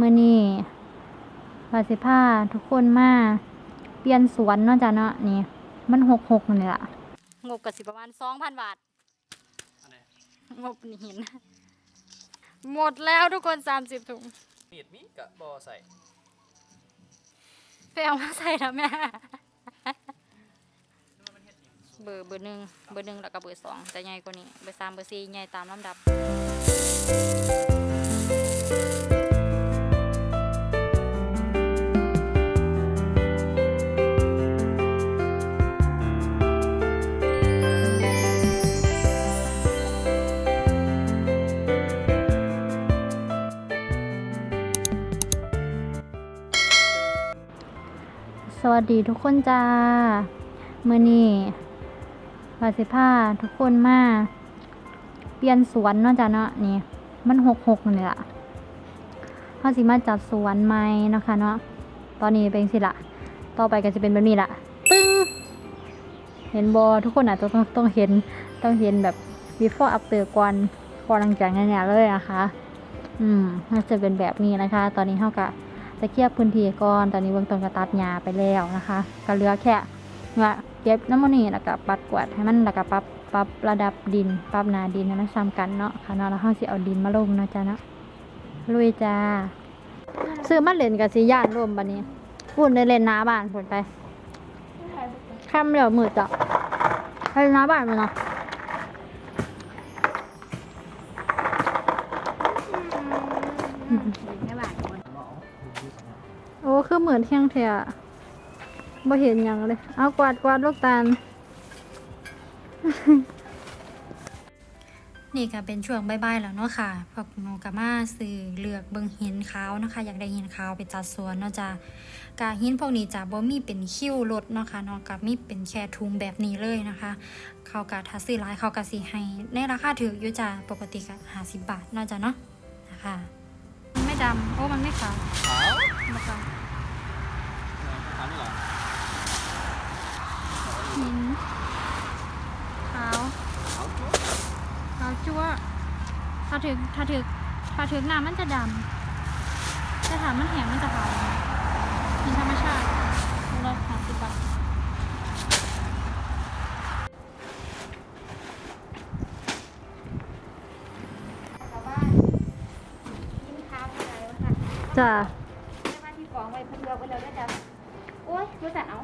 มื้อนี้ว่าสิพาทุกคนมาเปลี่ยนสวนเนาะจ้ะเนาะนี่ มันหกหกนี่ล่ะงบก็สิประมาณสองพันบาทอันไหนงบหิน หมดแล้วทุกคนสามสิบถุงมีดมีกะบอใส่ไปเอามาใส่แล้วแม่ เบอร์เบอร์หนึ่งเบอร์หนึ่งแล้วก็เบอร์สองแต่ใหญ่กว่านี้ เบอร์สามเบอร์สี่ใหญ่ตามลำดับ วัสดีทุกคนจ้าเมื่อนี้วาสิพาทุกคนมา เปลี่ยนสวนเนาะจ้ะเนาะนี่ มันหกหกนี่ล่ะเขาสิมาจัดสวนใหม่นะคะเนาะตอนนี้เป็นสิละต่อไปก็จะเป็นแบบนี้ละปึ้งเห็นบอทุกคนอาจจะต้องต้องเห็นต้องเห็นแบบ before after ก่อนก่อนหลังจากนั้นเนี่ยเลยนะคะ อืมมันจะเป็นแบบนี้นะคะ ตอนนี้เท่ากับ จะเคลียร์พื้นที่ก่อนตอนนี้เบื้องต้นก็ตัดหญ้าไปแล้วนะคะ ก็เหลือแค่ว่าเก็บน้ำมันนี่แล้วก็ปัดกวาดให้มันแล้วก็ปรับปรับระดับดิน ปรับนาดินให้มันซ้ำกันเนาะค่ะเนาะแล้วเฮาสิเอาดินมาลงเนาะจ้าเนาะลุยจ้าซื้อมาเล่นกับสิย่านร่วมบัดนี้พูดในเล่นน้าบ้านพุ่นไปค่ำแล้วมืดจ้ะไปน้าบ้านมันเนาะโอ้คือ เหมือนเที่ยงเทียบ่เห็นหยังเลย เอากวาดกวาดลูกตาล นี่ก็เป็นช่วงบ่ายๆแล้วเนาะค่ะพวกหนูก็มาซื้อเลือกเบิ่งหินขาวเนาะคะ อยากได้หินขาวไปจัดสวนเนาะจ้ะกะหินพวกนี้จะบ่มีเป็นคิ้วรถเนาะค่ะเนาะกับมีเป็นแค่ทุงแบบนี้เลยนะคะ เขากะถ้าซื้อหลายเขากะสิให้ในราคาถืออยู่จ้ะปกติก็50บาทเนาะจ้ะเนาะนะคะมันไม่ดำโอ้มันไม่ขาวขาวบ่ขาว ขาวนี่เหรอหินขาวขาวจุ๊บขาวจั่วถ้าถึกถ้าถึกถ้าถึกน้ำมันจะดำแต่ถ้ามันแห้งมันจะขาวหินธรรมชาติร้อยห้าสิบบาทชาวบ้านกินข้าวอะไรวะค่ะจ้ะ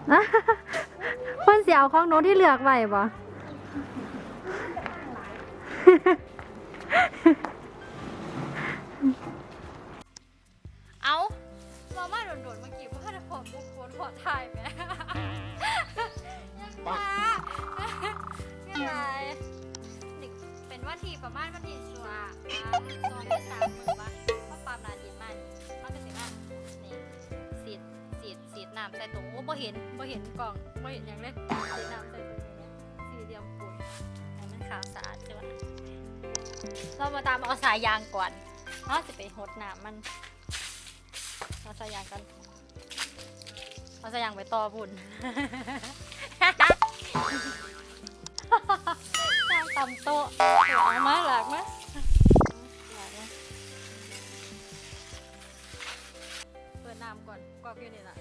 เอาเพิ่นสิเอาของหนูที่เลือกไว้บ่เอามาม่าโดดๆเมื่อกี้ว่าจะพอมุกโคนพอถ่ายไหมยังไงยังไงนี่เป็นว่าทีประมาณวันที่ชัวร์อ่าสองหรือสามมือวะเพราะปามนาดี น้ำใส่ตรงโอ้บ่เห็นบ่เห็นกล่องบ่เห็นอย่างเลยสีน้ำใส่ตรงนี้สี่เหลี่ยมปูนให้มันขาวสะอาดจ้ะเรามาตามเอาสายยางก่อนเราจะไปหดน้ำมันเอาสายยางกันเอาสายยางไปต่อบุญสร้างตำโต๊ะเอามาหลักมาหลักมาเปิดน้ำก่อนกรอกอยู่นี่แหละ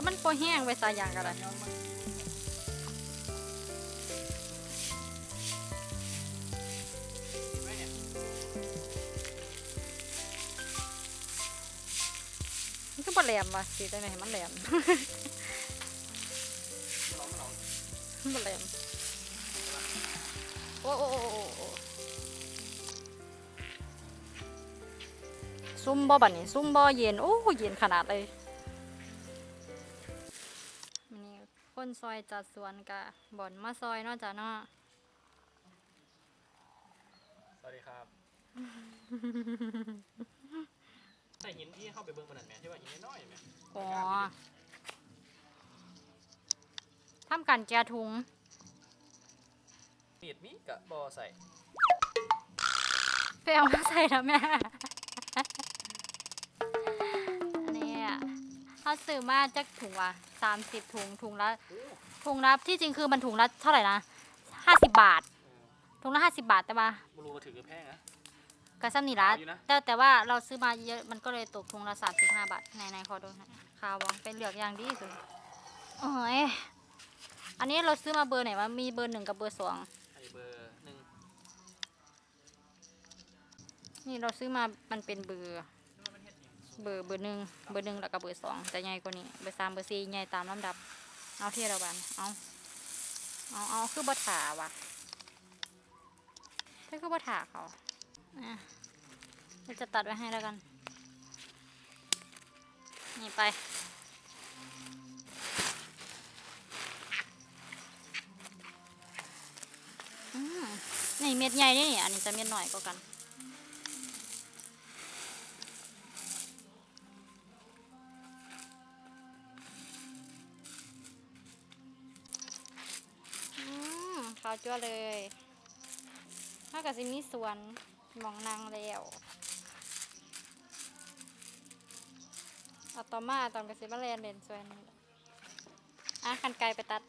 ยมันโปรแห้งไปสายยางกันเลยย้อนมาเห็นไหมเนี่ยมันก็บ่แหลมว่ะสีได้ไหมมันแหลมม่ร้องบ่แหลมโอ้โอ้โอ้โอ้โอ้ซุ่มบ่บัดนี้ซุ่มบ่เย็น โอ้เย็นขนาดเลย นี่คนซอยจัดสวนกะบ่อนมาซอยเนาะจ้ะเนาะสวัสดีครับแต่หินที่เข้าไปเบิ้งบนนั้นแหม่ที่ว่าหินน้อยๆแหม่อ๋อทำการแก้ถุงมีดมีกะบอใส่ไปเอามาใส่แล้วแม่ เขาซื้อมาจากถุงว่ะสามสิบถุงถุงละโอ้ถุงละที่จริงคือมันถุงละเท่าไหร่นะห้าสิบบาทเออถุงละห้าสิบบาทแต่ว่าบรูมาถือกับแพงนะ กระซ้ำนี่ละขาวอยู่นะ แต่แต่ว่าเราซื้อมาเยอะมันก็เลยตกถุงละสามสิบห้าบาทในในขอดูหน่อยคาวะไปเลือกอย่างดีสุดโอ้ยอันนี้เราซื้อมาเบอร์ไหนวะมีเบอร์หนึ่งกับเบอร์สอง ไอ้เบอร์หนึ่งนี่เราซื้อมา มันเป็นเบอร์ เบอร์เบอร์หนึ่งเบอร์หนึ่งแล้วก็เบอร์สองแต่ใหญ่กว่านี้เบอร์สามเบอร์สี่ใหญ่ตามลำดับ เอาเทียระบันเอาเอาเอาคือบัถาวะถ้าคือบัถาเขาอะเดี๋ยวจะตัดไว้ให้แล้วกัน นี่ไปอืมนี่เม็ดใหญ่นี่นี่อันนี้จะเม็ดหน่อยกว่ากัน จั่วเลยถ้ากับสิมีสวนหมองนางแล้วเอาต่อมาตอนกับสิมาเรียนเลนสวนอะคันไกลไปตัด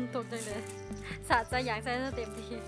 นตกจังเลยสาดใจอยากใจ้เต็มที่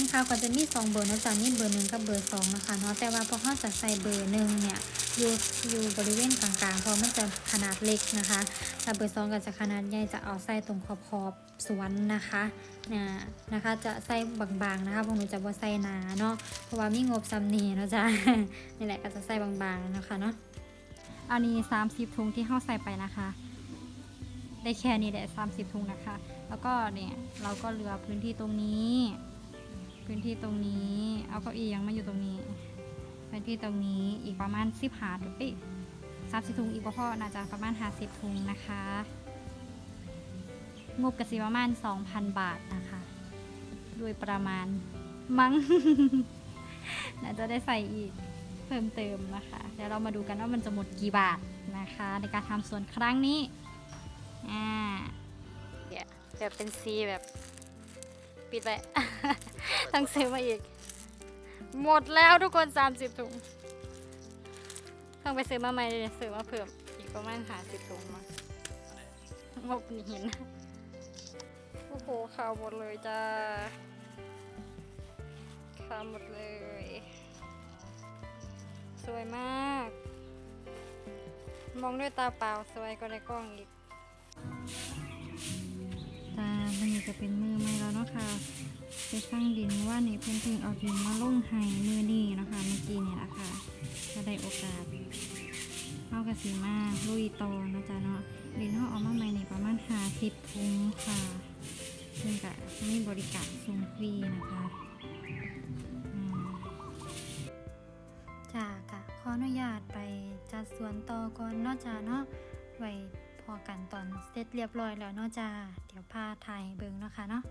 นข่าวก็จะมีสองเบอร์นะจ๊ะมีเบอร์หนึ่งกับเบอร์สองนะคะเนาะแต่ว่าพอเขาจะใส่เบอร์หนึ่งเนี่ย อยู่อยู่บริเวณกลางๆเพราะมันจะขนาดเล็กนะคะถ้าเบอร์สองก็จะขนาดใหญ่จะเอาใส่ตรงขอบขอบสวนนะคะนะนะคะจะใส่บางๆนะคะพวกหนูจะบ่ใส่หนาเนาะเพราะว่ามีงบซำนีเนาะจ๊ะนี่แหละก็จะใส่บางๆนะคะเนาะอันนี้ 30 ถุงที่เข้าใส่ไปนะคะ ได้แค่นี้แหละ 30 ถุงนะคะ แล้วก็เนี่ยเราก็เหลือพื้นที่ตรงนี้ พื้นที่ตรงนี้ เอาเก้าอี้ยังมาอยู่ตรงนี้ พื้นที่ตรงนี้อีกประมาณสิบหาถุงเอ้สามสิบถุงอีกบ่อน่าจะประมาณห้าสิบถุงนะคะ งบกสิประมาณสองพันบาทนะคะโดยประมาณมั้งน่าจะได้ใส่อีกเพิ่มเติมนะคะ เดี๋ยวเรามาดูกันว่ามันจะหมดกี่บาทนะคะ ในการทำสวนครั้งนี้อ่าเดี๋ยวแบบเป็นซีแบบปิดไว้ต้องซื้อมาอีก หมดแล้วทุกคน 30 ถุงต้องไปซื้อมาใหม่ซื้อมาเพิ่มอีกประมาณหาสิบถุงมางบหินโอ้โหข่าวหมดเลยจ้าข่าวหมดเลย สวยมาก มองด้วยตาเปล่าสวยกว่าในกล้องอีก ตามันจะเป็นมือไม่แล้วเนาะค่ะ ไปสร้างดินว่านี่เพิ่นเพิ่งเอาดินมาลงไห้มือนี่นะคะเมื่อกี้เนี่ยแหละค่ะก็ได้โอกาสเอากระสีมาลุยต่อนะจ๊ะเนาะดินเขาเอามาใหม่นี่ประมาณหาสิบถุงค่ะซึ่งก็มีบริการส่งฟรีนะคะจ้ากะขออนุญาตไปจัดสวนต่อก่อนเนาะจ้าเนาะไว้พอกันตอนเสร็จเรียบร้อยแล้วเนาะจ้าเดี๋ยวพาถ่ายเบิงเนาะคะเนาะ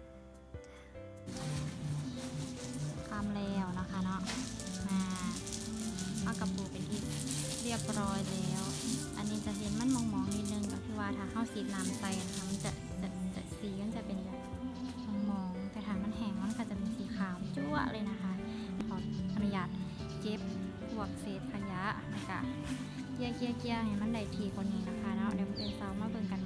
ทำแล้วนะคะเนาะมาเอากระปูเป็นที่เรียบร้อยแล้ว อันนี้จะเห็นมันมองๆนิดนึงก็คือว่าถ้าเข้าสีน้ำใสนะคะมันจะจะจะสีมันจะเป็นแบบมองๆแต่ถ้ามันแห้งมันก็จะเป็นสีขาวจั่วเลยนะคะขออนุญาตเก็บพวกเศษขยะนะคะเกี้ยเกี้ยเกี้ยให้มันได้ทีคนนี้นะคะเนาะเดี๋ยวเป็นเสามาเบิ่งกัน